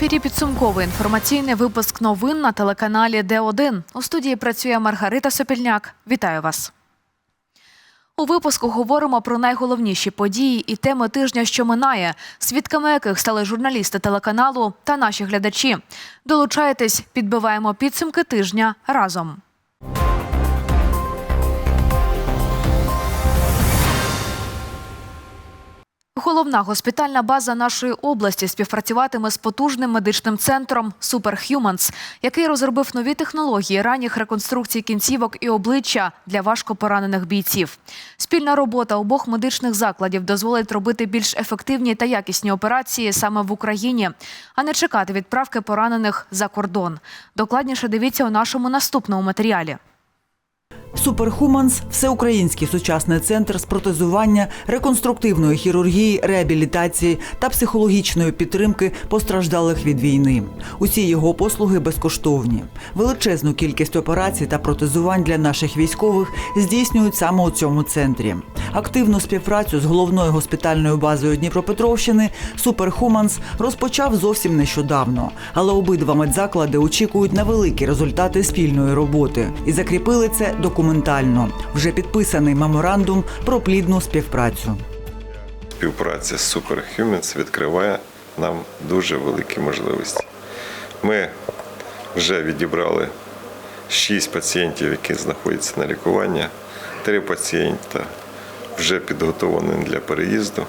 ефірі підсумковий інформаційний випуск новин на телеканалі Д1. У студії працює Маргарита Сопільняк. Вітаю вас. У випуску говоримо про найголовніші події і теми тижня, що минає, свідками яких стали журналісти телеканалу та наші глядачі. Долучайтесь, підбиваємо підсумки тижня разом. Головна госпітальна база нашої області співпрацюватиме з потужним медичним центром Superhumans, який розробив нові технології ранніх реконструкцій кінцівок і обличчя для важкопоранених бійців. Спільна робота обох медичних закладів дозволить робити більш ефективні та якісні операції саме в Україні, а не чекати відправки поранених за кордон. Докладніше дивіться у нашому наступному матеріалі. Суперхуманс всеукраїнський сучасний центр з протезування, реконструктивної хірургії, реабілітації та психологічної підтримки постраждалих від війни. Усі його послуги безкоштовні. Величезну кількість операцій та протезувань для наших військових здійснюють саме у цьому центрі. Активну співпрацю з головною госпітальною базою Дніпропетровщини Суперхуманс розпочав зовсім нещодавно, але обидва медзаклади очікують на великі результати спільної роботи і закріпили це документально. Вже підписаний меморандум про плідну співпрацю. Співпраця з Superhumans відкриває нам дуже великі можливості. Ми вже відібрали 6 пацієнтів, які знаходяться на лікуванні. Три пацієнта вже підготовлені для переїзду.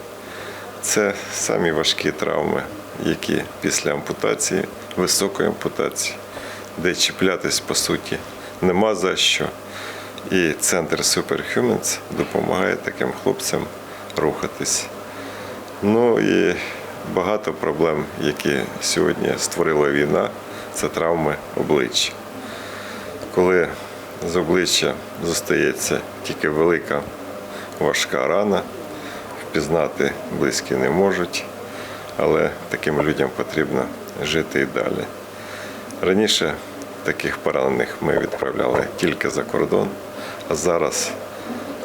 Це самі важкі травми, які після ампутації, високої ампутації, де чіплятись по суті нема за що. І центр Superhumans допомагає таким хлопцям рухатись. Ну і багато проблем, які сьогодні створила війна, це травми обличчя. Коли з обличчя зостається тільки велика важка рана, впізнати близькі не можуть, але таким людям потрібно жити і далі. Раніше таких поранених ми відправляли тільки за кордон, а зараз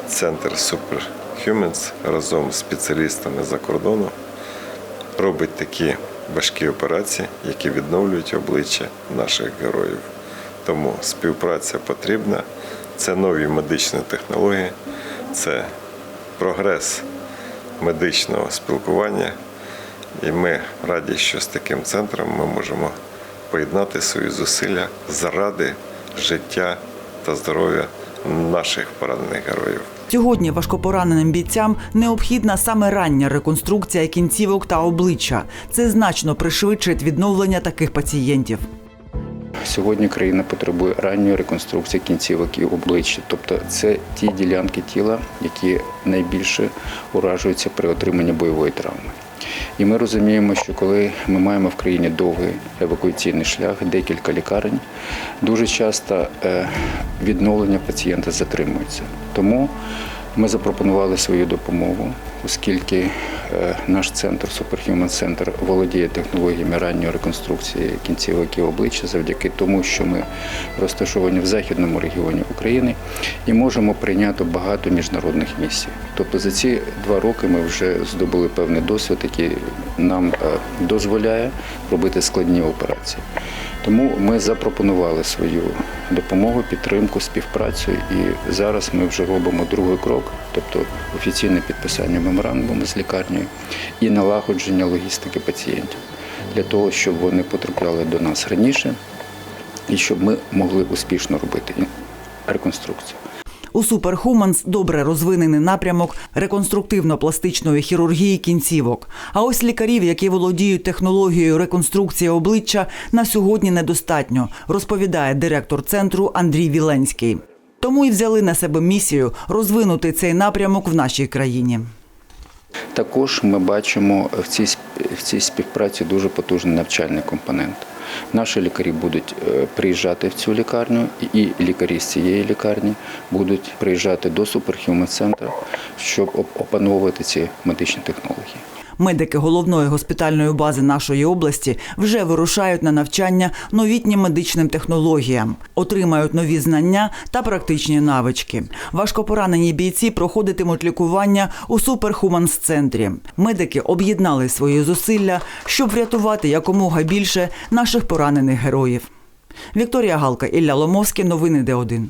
центр Superhumans разом з спеціалістами за кордону робить такі важкі операції, які відновлюють обличчя наших героїв. Тому співпраця потрібна. Це нові медичні технології, це прогрес медичного спілкування. І ми раді, що з таким центром ми можемо поєднати свої зусилля заради життя та здоров'я наших поранених героїв. Сьогодні важкопораненим бійцям необхідна саме рання реконструкція кінцівок та обличчя. Це значно пришвидшить відновлення таких пацієнтів. Сьогодні країна потребує ранньої реконструкції кінцівок і обличчя, тобто це ті ділянки тіла, які найбільше уражуються при отриманні бойової травми. І ми розуміємо, що коли ми маємо в країні довгий евакуаційний шлях, декілька лікарень, дуже часто е, відновлення пацієнта затримується. Тому ми запропонували свою допомогу, оскільки е, наш центр, Superhuman Center, володіє технологіями ранньої реконструкції кінцівок і обличчя завдяки тому, що ми розташовані в західному регіоні України і можемо прийняти багато міжнародних місій. Тобто за ці два роки ми вже здобули певний досвід, який нам е, дозволяє робити складні операції. Тому ми запропонували свою допомогу, підтримку, співпрацю, і зараз ми вже робимо другий крок, тобто офіційне підписання меморандуму з лікарнею і налагодження логістики пацієнтів для того, щоб вони потрапляли до нас раніше і щоб ми могли успішно робити реконструкцію. У Суперхуманс добре розвинений напрямок реконструктивно-пластичної хірургії кінцівок. А ось лікарів, які володіють технологією реконструкції обличчя, на сьогодні недостатньо, розповідає директор центру Андрій Віленський. Тому і взяли на себе місію розвинути цей напрямок в нашій країні. Також ми бачимо в цій в цій співпраці дуже потужний навчальний компонент. Наші лікарі будуть е, приїжджати в цю лікарню, і лікарі з цієї лікарні будуть приїжджати до Center, щоб опановувати ці медичні технології. Медики головної госпітальної бази нашої області вже вирушають на навчання новітнім медичним технологіям, отримають нові знання та практичні навички. Важкопоранені бійці проходитимуть лікування у суперхуманс-центрі. Медики об'єднали свої зусилля, щоб врятувати якомога більше наших поранених героїв. Вікторія Галка, Ілля Ломовський. Новини Д1.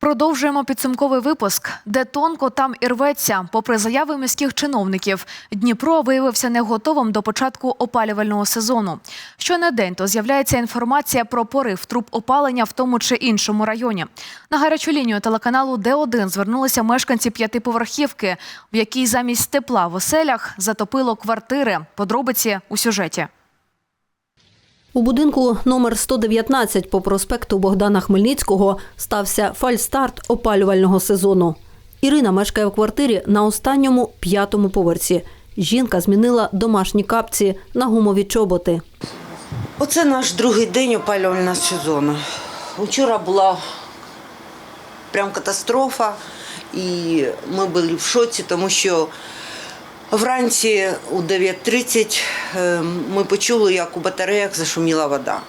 Продовжуємо підсумковий випуск, де тонко там і рветься. Попри заяви міських чиновників, Дніпро виявився не готовим до початку опалювального сезону. Щонедень то з'являється інформація про порив труб опалення в тому чи іншому районі. На гарячу лінію телеканалу Д1 звернулися мешканці п'ятиповерхівки, в якій замість тепла в оселях затопило квартири. Подробиці у сюжеті. У будинку номер 119 по проспекту Богдана Хмельницького стався фальстарт опалювального сезону. Ірина мешкає в квартирі на останньому п'ятому поверсі. Жінка змінила домашні капці на гумові чоботи. Оце наш другий день опалювального сезону. Вчора була прям катастрофа, і ми були в шоці, тому що вранці у 9.30 е, ми почули, як у батареях зашуміла вода.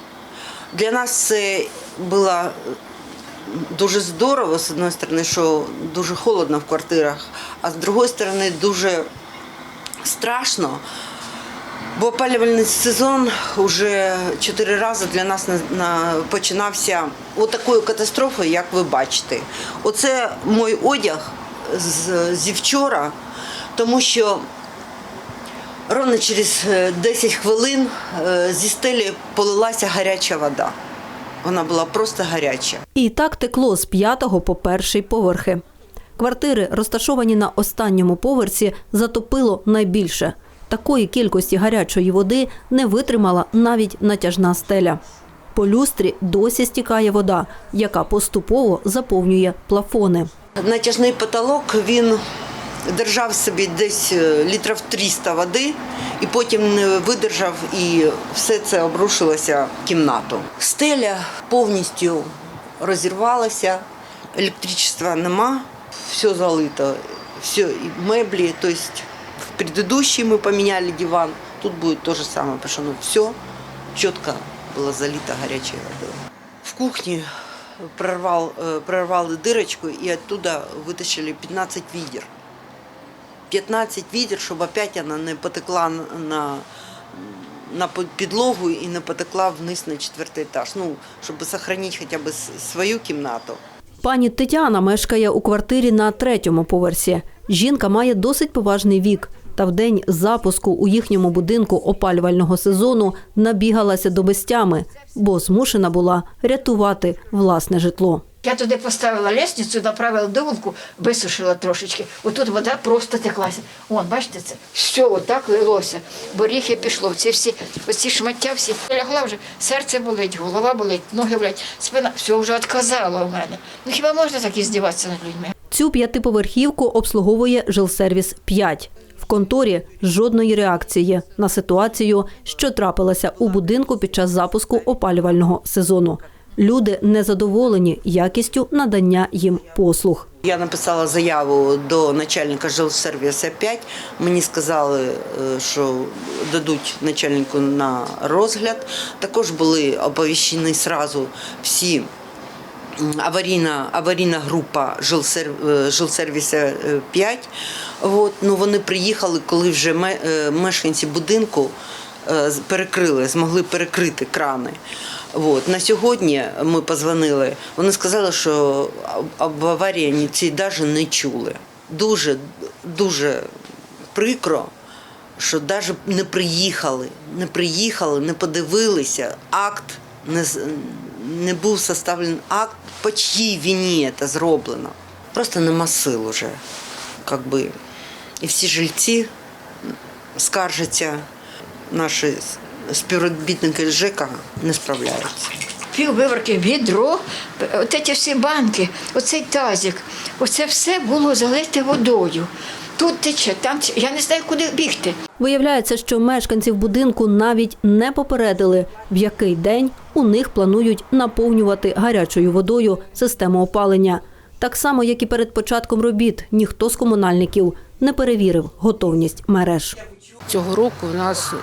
Для нас це було дуже здорово, з однієї сторони, що дуже холодно в квартирах, а з іншої сторони, дуже страшно. Бо опалювальний сезон вже чотири рази для нас на, на, починався отакою катастрофою, як ви бачите. Оце мій одяг зі вчора, тому що ровно через е, 10 хвилин е, зі стелі полилася гаряча вода. Вона була просто гаряча. І так текло з п'ятого по перший поверхи. Квартири, розташовані на останньому поверсі, затопило найбільше. Такої кількості гарячої води не витримала навіть натяжна стеля. По люстрі досі стікає вода, яка поступово заповнює плафони. Натяжний потолок він держав собі десь е, літрів 300 води, і потім не видержав, і все це обрушилося в кімнату. Стеля повністю розірвалася, електричества нема, все залито, все, і меблі, тобто в предыдущий ми поміняли диван, тут буде те ж саме, тому що ну, все чітко було залито гарячою водою. В кухні прорвал, э, прорвали дырочку и оттуда вытащили 15 відер. 15 відер, щоб опять вона не потекла на, на підлогу і не потекла вниз на четвертий етаж. Ну, щоб сохранити хоча б свою кімнату. Пані Тетяна мешкає у квартирі на третьому поверсі. Жінка має досить поважний вік. Та в день запуску у їхньому будинку опалювального сезону набігалася до безтями, бо змушена була рятувати власне житло. Я туди поставила лестницю, направила дивулку, висушила трошечки. Отут вода просто теклася. Вон, бачите це? Все отак лилося. Боріхи пішло. Ці всі, оці шмаття всі. Лягла вже, серце болить, голова болить, ноги болять, спина. Все вже відказало в мене. Ну хіба можна так і здіватися над людьми? Цю п'ятиповерхівку обслуговує жилсервіс 5. В конторі жодної реакції на ситуацію, що трапилася у будинку під час запуску опалювального сезону. Люди незадоволені якістю надання їм послуг. Я написала заяву до начальника жилсервісу 5. Мені сказали, е, що дадуть начальнику на розгляд. Також були оповіщені сразу всі аварійна, аварійна група е, 5. От, ну, вони приїхали, коли вже е, мешканці будинку е, перекрили, змогли перекрити крани. От. На сьогодні ми позвонили. Вони сказали, що об- аварії ці навіть не чули. Дуже, дуже прикро, що навіть не приїхали, не приїхали, не подивилися. Акт не, не був составлений акт, по чиїй вині це зроблено. Просто нема сил уже. Как би. І всі жильці скаржаться, наші співробітники ЖЕКа не справляються. Пів виварки, відро, от ці всі банки, оцей тазик, оце все було залите водою. Тут тече, там. Я не знаю, куди бігти. Виявляється, що мешканців будинку навіть не попередили, в який день у них планують наповнювати гарячою водою систему опалення. Так само, як і перед початком робіт, ніхто з комунальників не перевірив готовність мереж. Цього року в нас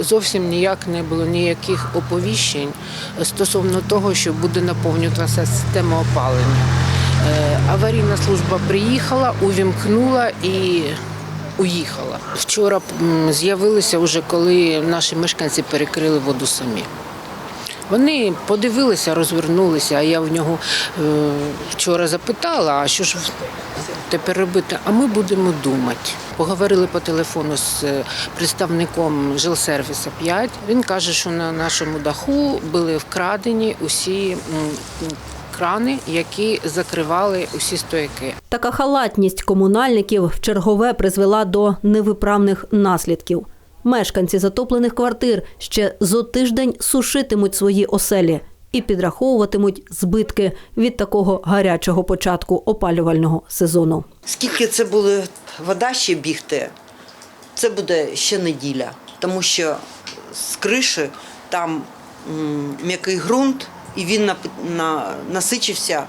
зовсім ніяк не було ніяких оповіщень стосовно того, що буде наповнюватися система опалення. Е, Аварійна служба приїхала, увімкнула і уїхала. Вчора з'явилися вже, коли наші мешканці перекрили воду самі. Вони подивилися, розвернулися, а я в нього е, вчора запитала, а що ж тепер робити? А ми будемо думати. Поговорили по телефону з е, представником жилсервіса 5. Він каже, що на нашому даху були вкрадені усі крани, які закривали усі стояки. Така халатність комунальників в чергове призвела до невиправних наслідків. Мешканці затоплених квартир ще зо тиждень сушитимуть свої оселі і підраховуватимуть збитки від такого гарячого початку опалювального сезону. Скільки це буде вода ще бігти, це буде ще неділя, тому що з криші там м'який ґрунт, і він насичився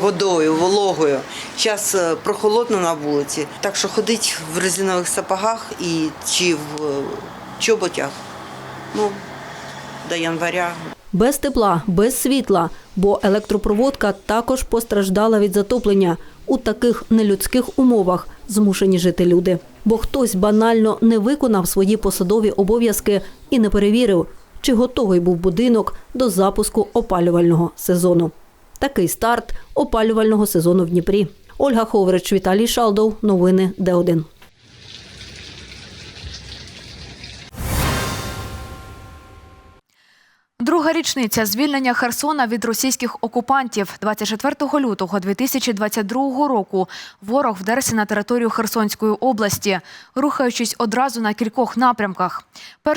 водою, вологою. Зараз прохолодно на вулиці, так що ходить в резинових сапогах і чи в е, чоботях ну, до января Без тепла, без світла, бо електропроводка також постраждала від затоплення. У таких нелюдських умовах змушені жити люди. Бо хтось банально не виконав свої посадові обов'язки і не перевірив, чи готовий був будинок до запуску опалювального сезону. Такий старт опалювального сезону в Дніпрі. Ольга Ховрич, Віталій Шалдов. Новини Д1. Друга річниця звільнення Херсона від російських окупантів 24 лютого 2022 року. Ворог вдерся на територію Херсонської області, рухаючись одразу на кількох напрямках.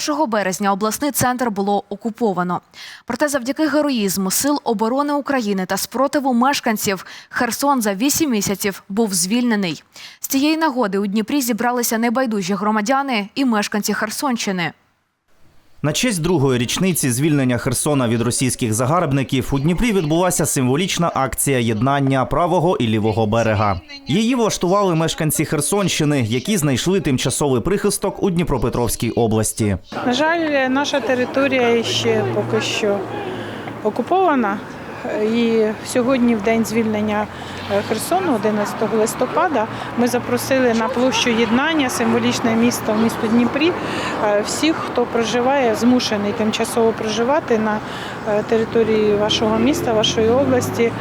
1 березня обласний центр було окуповано. Проте, завдяки героїзму сил оборони України та спротиву мешканців, Херсон за 8 місяців був звільнений. З цієї нагоди у Дніпрі зібралися небайдужі громадяни і мешканці Херсонщини. На честь другої річниці звільнення Херсона від російських загарбників у Дніпрі відбулася символічна акція єднання правого і лівого берега. Її влаштували мешканці Херсонщини, які знайшли тимчасовий прихисток у Дніпропетровській області. На жаль, наша територія ще поки що окупована. І сьогодні, в день звільнення е, Херсону, 11 листопада, ми запросили на площу єднання, символічне місто в місто Дніпрі, е, всіх, хто проживає, змушений тимчасово проживати на е, території вашого міста, вашої області,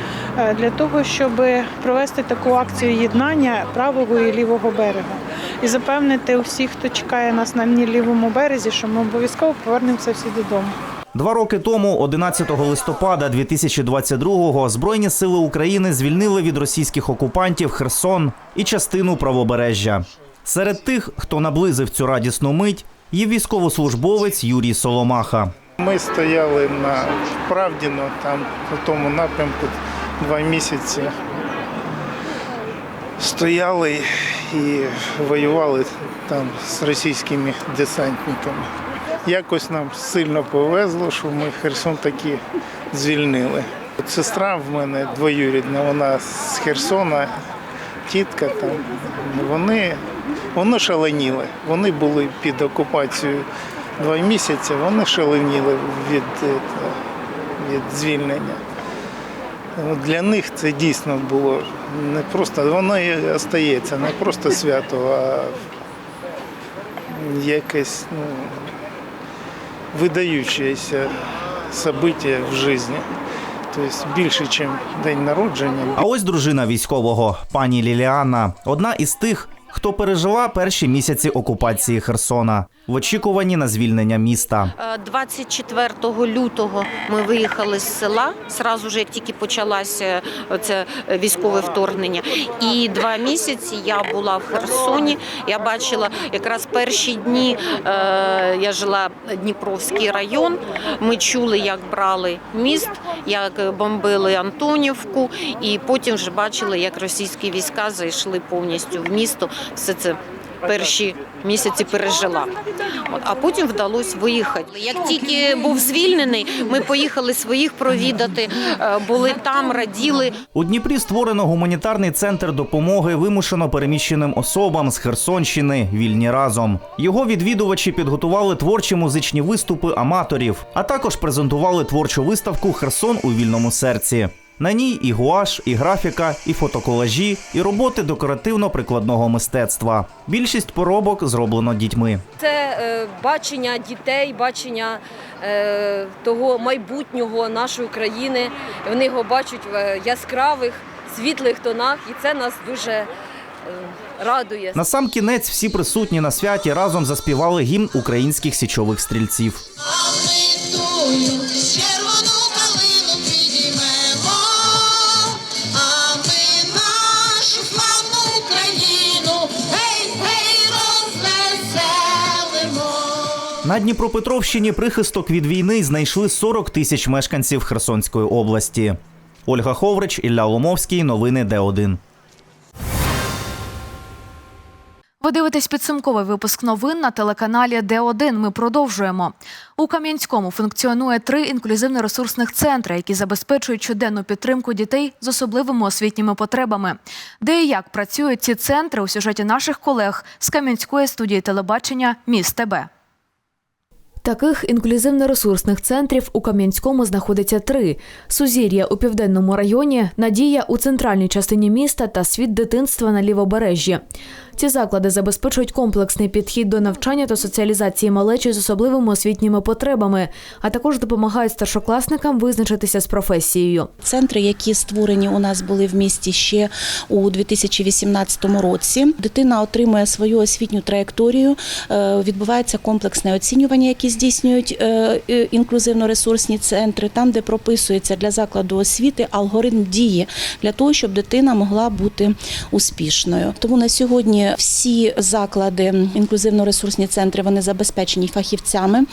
для того, щоб провести таку акцію єднання правого і лівого берега. І запевнити усіх, хто чекає нас на лівому березі, що ми обов'язково повернемося всі додому. Два роки тому, 11 листопада 2022-го, Збройні сили України звільнили від російських окупантів Херсон і частину правобережжя. Серед тих, хто наблизив цю радісну мить, є військовослужбовець Юрій Соломаха. Ми стояли на Правдіно, там у тому напрямку два місяці. Стояли і воювали там з російськими десантниками. Якось нам сильно повезло, що ми Херсон таки звільнили. Сестра в мене двоюрідна, вона з Херсона, тітка там. Вони, вони шаленіли. Вони були під окупацією два місяці, вони шаленіли від, е, від звільнення. Для них це дійсно було не просто, воно і остається не просто свято, а якесь ну, видаючеся событие в житті. Тобто більше, ніж день народження. А ось дружина військового, пані Ліліана, одна із тих, хто пережила перші місяці окупації Херсона в очікуванні на звільнення міста. Е, 24 лютого ми виїхали з села, зразу ж як тільки почалося це військове вторгнення. І два місяці я була в Херсоні. Я бачила якраз перші дні. е, Я жила Дніпровський район. Ми чули, як брали міст, як бомбили Антонівку, і потім вже бачили, як російські війська зайшли повністю в місто. Все це перші місяці пережила. А потім вдалося виїхати. Як тільки був звільнений, ми поїхали своїх провідати, е, були там, раділи. У Дніпрі створено гуманітарний центр допомоги вимушено переміщеним особам з Херсонщини Вільні разом. Його відвідувачі підготували творчі музичні виступи аматорів, а також презентували творчу виставку Херсон у вільному серці. На ній і гуаш, і графіка, і фотоколажі, і роботи декоративно-прикладного мистецтва. Більшість поробок зроблено дітьми. Це е, бачення дітей, бачення е, того майбутнього нашої країни. Вони його бачать в е, яскравих, світлих тонах, і це нас дуже е, радує. На сам кінець всі присутні на святі разом заспівали гімн українських січових стрільців. На Дніпропетровщині прихисток від війни знайшли 40 тисяч мешканців Херсонської області. Ольга Ховрич, Ілля Ломовський. Новини Д1. Ви дивитесь підсумковий випуск новин на телеканалі Д1. Ми продовжуємо. У Кам'янському функціонує три інклюзивно-ресурсних центри, які забезпечують щоденну підтримку дітей з особливими освітніми потребами. Де і як працюють ці центри у сюжеті наших колег з Кам'янської студії телебачення Міс ТБ. Таких інклюзивно-ресурсних центрів у Кам'янському знаходиться три: Сузір'я у південному районі, Надія у центральній частині міста та світ дитинства на лівобережжі. Ці заклади забезпечують комплексний підхід до навчання та соціалізації малечі з особливими освітніми потребами, а також допомагають старшокласникам визначитися з професією. Центри, які створені у нас були в місті ще у 2018 році. Дитина отримує свою освітню траєкторію. е, Відбувається комплексне оцінювання, які здійснюють е, інклюзивно-ресурсні центри, там, де прописується для закладу освіти алгоритм дії для того, щоб дитина могла бути успішною. Тому на сьогодні всі заклади інклюзивно-ресурсні центри вони забезпечені фахівцями.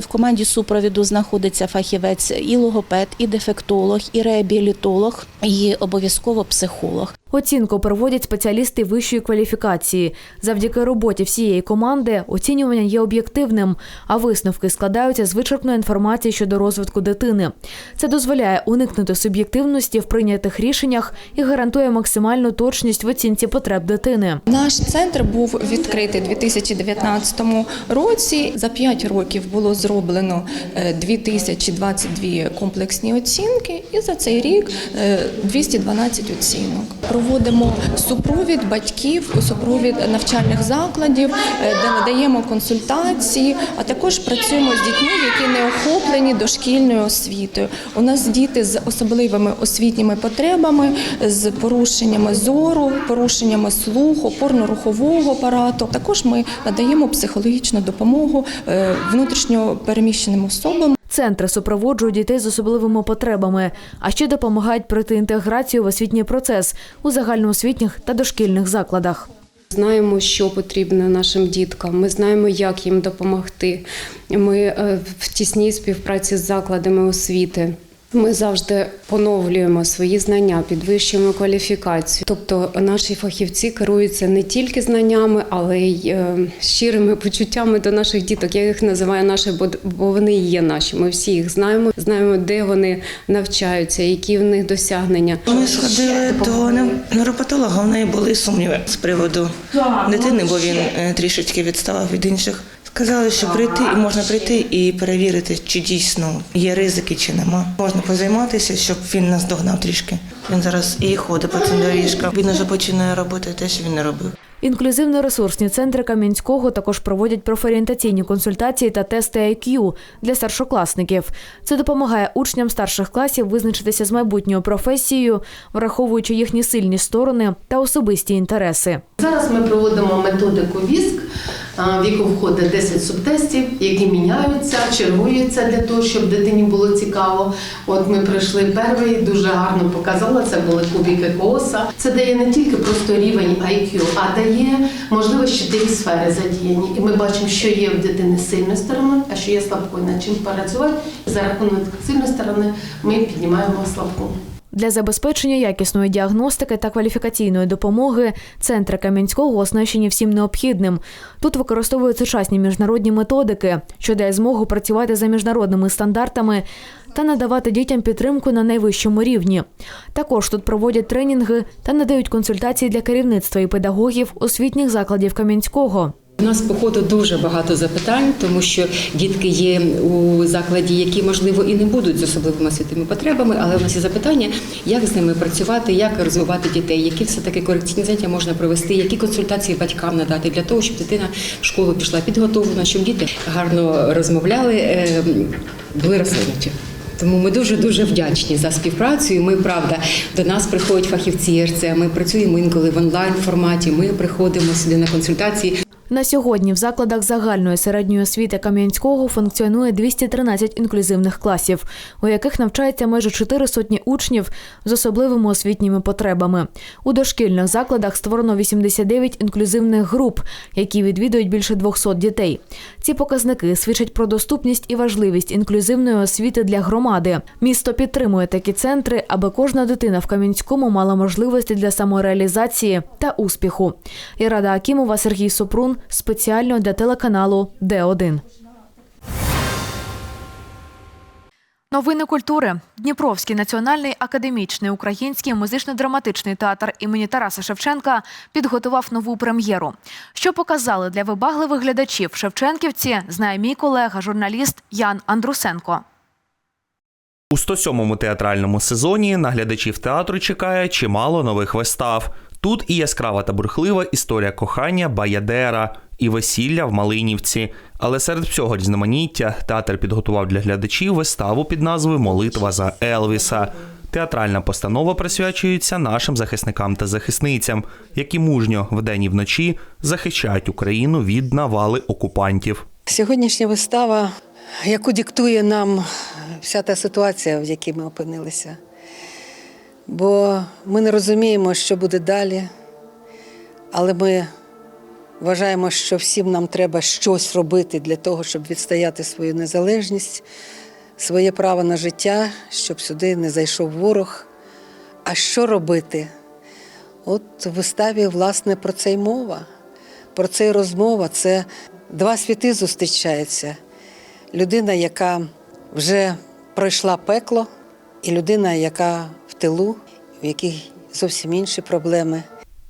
В команді супровіду знаходиться фахівець і логопед, і дефектолог, і реабілітолог, і обов'язково психолог. Оцінку проводять спеціалісти вищої кваліфікації. Завдяки роботі всієї команди оцінювання є об'єктивним, а висновки складаються з вичерпної інформації щодо розвитку дитини. Це дозволяє уникнути суб'єктивності в прийнятих рішеннях і гарантує максимальну точність в оцінці потреб дитини. Наш центр був відкритий у 2019 році. За 5 років було зроблено е, 2022 комплексні оцінки, і за цей рік е, 212 оцінок. Проводимо супровід батьків, супровід навчальних закладів, е, де надаємо консультації, а також працюємо з дітьми, які не охоплені дошкільною освітою. У нас діти з особливими освітніми потребами, з порушеннями зору, порушеннями слуху, опорно-рухового апарату. Також ми надаємо психологічну допомогу е, внутрішньо переміщеним особам. Центри супроводжують дітей з особливими потребами, а ще допомагають пройти інтеграцію в освітній процес у загальноосвітніх та дошкільних закладах. Знаємо, що потрібно нашим діткам. Ми знаємо, як їм допомогти. Ми е, в тісній співпраці з закладами освіти. Ми завжди поновлюємо свої знання, підвищуємо кваліфікацію. Тобто наші фахівці керуються не тільки знаннями, але й е, щирими почуттями до наших діток. Я їх називаю наші, бо- бо вони є наші. Ми всі їх знаємо, знаємо, де вони навчаються, які в них досягнення. Ми сходили до нев- невропатолога, в неї були сумніви з приводу дитини, бо він е, трішечки відставав від інших. Сказали, що прийти і можна прийти і перевірити, чи дійсно є ризики, чи нема. Можна позайматися, щоб він нас догнав трішки. Він зараз і ходить по цим доріжкам. Він вже починає робити те, що він не робив. Інклюзивно-ресурсні центри Кам'янського також проводять профорієнтаційні консультації та тести IQ для старшокласників. Це допомагає учням старших класів визначитися з майбутньою професією, враховуючи їхні сильні сторони та особисті інтереси. Зараз ми проводимо методику ВІСК, в яку входить 10 субтестів, які міняються, чергуються для того, щоб дитині було цікаво. От ми пройшли перший, дуже гарно показала. Це були кубики КОСа. Це дає не тільки просто рівень IQ, а дає можливо чотири сфери задіяні. І ми бачимо, що є в дитини сильної сторони, а що є слабкою, над чим працювати. За рахунок сильної сторони ми піднімаємо слабку. Для забезпечення якісної діагностики та кваліфікаційної допомоги центри Кам'янського оснащені всім необхідним. Тут використовують сучасні міжнародні методики, що дає змогу працювати за міжнародними стандартами та надавати дітям підтримку на найвищому рівні. Також тут проводять тренінги та надають консультації для керівництва і педагогів освітніх закладів Кам'янського. У нас по ходу дуже багато запитань, тому що дітки є у закладі, які можливо і не будуть з особливими освітніми потребами, але у нас є запитання, як з ними працювати, як розвивати дітей, які все таки корекційні заняття можна провести, які консультації батькам надати для того, щоб дитина в школу пішла підготовлена, щоб діти гарно розмовляли, е, були розсунуті. Тому ми дуже дуже вдячні за співпрацю. Ми правда до нас приходять фахівці РЦ. Ми працюємо інколи в онлайн форматі. Ми приходимо сюди на консультації. На сьогодні в закладах загальної середньої освіти Кам'янського функціонує 213 інклюзивних класів, у яких навчається майже 4 сотні учнів з особливими освітніми потребами. У дошкільних закладах створено 89 інклюзивних груп, які відвідують більше 200 дітей. Ці показники свідчать про доступність і важливість інклюзивної освіти для громади. Місто підтримує такі центри, аби кожна дитина в Кам'янському мала можливості для самореалізації та успіху. Ірада Акімова, Сергій Супрун спеціально для телеканалу Д1. Новини культури. Дніпровський національний академічний український музично-драматичний театр імені Тараса Шевченка підготував нову прем'єру. Що показали для вибагливих глядачів Шевченківці, знає мій колега, журналіст Ян Андрусенко. У 107-му театральному сезоні на глядачів театру чекає чимало нових вистав. Тут і яскрава та бурхлива історія кохання Баядера, і весілля в Малинівці. Але серед всього різноманіття театр підготував для глядачів виставу під назвою Молитва за Елвіса. Театральна постанова присвячується нашим захисникам та захисницям, які мужньо вдень і вночі захищають Україну від навали окупантів. Сьогоднішня вистава, яку диктує нам вся та ситуація, в якій ми опинилися. Бо ми не розуміємо, що буде далі, але ми вважаємо, що всім нам треба щось робити для того, щоб відстояти свою незалежність, своє право на життя, щоб сюди не зайшов ворог. А що робити? От в виставі, власне, про це й мова, про це й розмова. Це два світи зустрічаються. Людина, яка вже пройшла пекло, і людина, яка тилу, в якій зовсім інші проблеми.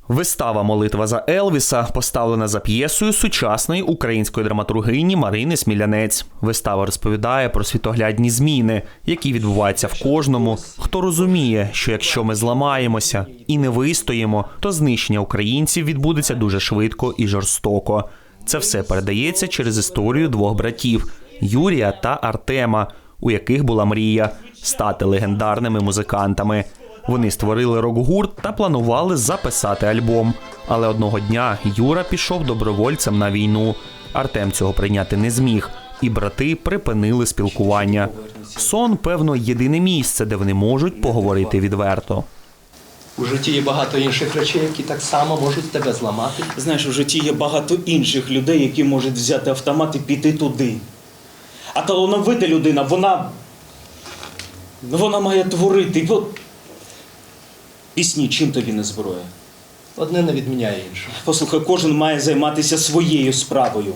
Вистава Молитва за Елвіса поставлена за п'єсою сучасної української драматургині Марини Смілянець. Вистава розповідає про світоглядні зміни, які відбуваються в кожному, хто розуміє, що якщо ми зламаємося і не вистоїмо, то знищення українців відбудеться дуже швидко і жорстоко. Це все передається через історію двох братів Юрія та Артема, у яких була мрія стати легендарними музикантами. Вони створили рок-гурт та планували записати альбом. Але одного дня Юра пішов добровольцем на війну. Артем цього прийняти не зміг, і брати припинили спілкування. Сон, певно, єдине місце, де вони можуть поговорити відверто. У житті є багато інших речей, які так само можуть тебе зламати. Знаєш, у житті є багато інших людей, які можуть взяти автомат і піти туди. А талановита людина, вона. Вона має творити. От... Пісні, чим тобі не зброя? Одне не відміняє іншого. Послухай, кожен має займатися своєю справою.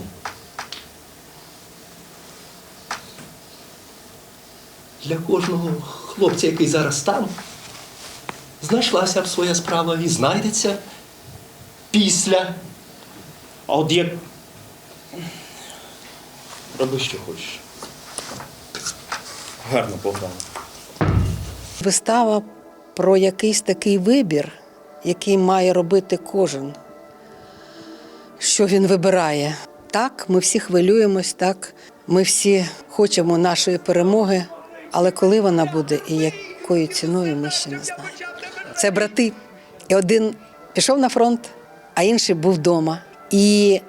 Для кожного хлопця, який зараз там, знайшлася б своя справа і знайдеться після. А от як. Роби, що хочеш. Гарно Богдан. Вистава про якийсь такий вибір, який має робити кожен, що він вибирає. Так, ми всі хвилюємось, так, ми всі хочемо нашої перемоги, але коли вона буде і якою ціною, ми ще не знаємо. Це брати. І один пішов на фронт, а інший був вдома. І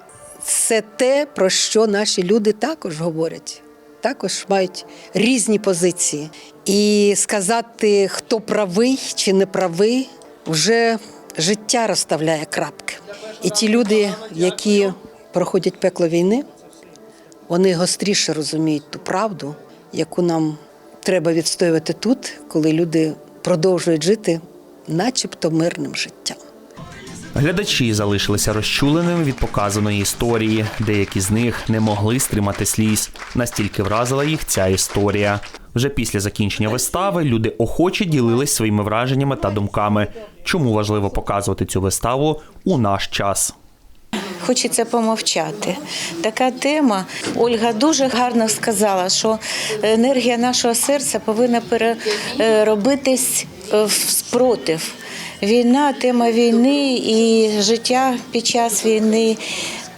це те, про що наші люди також говорять. Також мають різні позиції. І сказати, хто правий чи не правий, вже життя розставляє крапки. І ті люди, які проходять пекло війни, вони гостріше розуміють ту правду, яку нам треба відстоювати тут, коли люди продовжують жити, начебто мирним життям. Глядачі залишилися розчуленими від показаної історії. Деякі з них не могли стримати сліз. Настільки вразила їх ця історія. Вже після закінчення вистави люди охоче ділились своїми враженнями та думками. Чому важливо показувати цю виставу у наш час? Хочеться помовчати. Така тема. Ольга дуже гарно сказала, що енергія нашого серця повинна переробитись е, в спротив. Війна, тема війни і життя під час війни.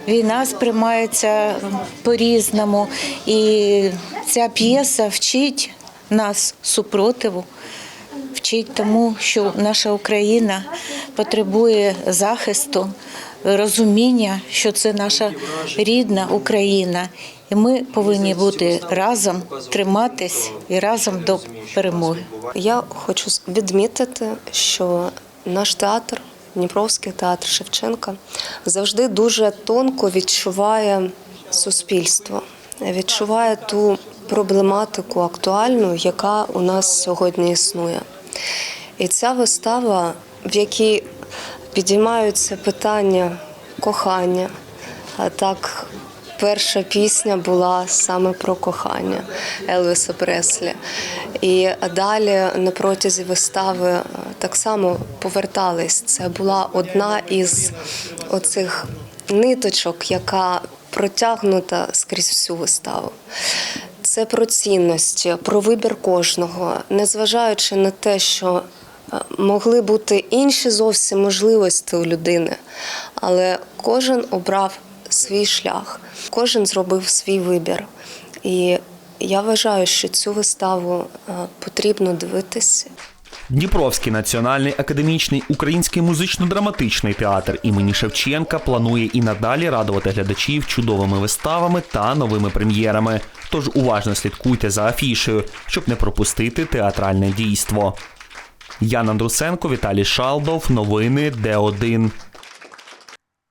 Війна сприймається по-різному. І ця п'єса вчить нас супротиву, вчить тому, що наша Україна потребує захисту, розуміння, що це наша рідна Україна, і ми повинні бути разом, триматись і разом до перемоги. Я хочу відмітити, що наш театр, Дніпровський театр Шевченка, завжди дуже тонко відчуває суспільство, відчуває ту проблематику актуальну, яка у нас сьогодні існує. І ця вистава, в якій підіймаються питання кохання, так перша пісня була саме про кохання Елвіса Преслі. І далі на протязі вистави е, так само повертались. Це була одна із оцих ниточок, яка протягнута скрізь всю виставу. Це про цінності, про вибір кожного, незважаючи на те, що е, могли бути інші зовсім можливості у людини, але кожен обрав свій шлях, кожен зробив свій вибір. І я вважаю, що цю виставу е, потрібно дивитися. Дніпровський національний академічний український музично-драматичний театр імені Шевченка планує і надалі радувати глядачів чудовими виставами та новими прем'єрами. Тож уважно слідкуйте за афішею, щоб не пропустити театральне дійство. Ян Андрусенко, Віталій Шалдов. Новини Д1.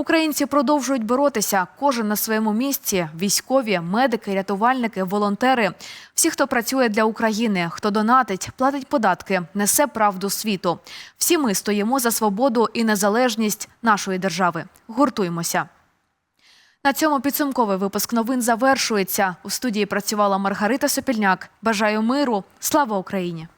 Українці продовжують боротися. Кожен на своєму місці: військові, медики, рятувальники, волонтери. Всі, хто працює для України, хто донатить, платить податки, несе правду світу. Всі ми стоїмо за свободу і незалежність нашої держави. Гуртуймося. На цьому підсумковий випуск новин завершується. У студії працювала Маргарита Сопільняк. Бажаю миру. Слава Україні!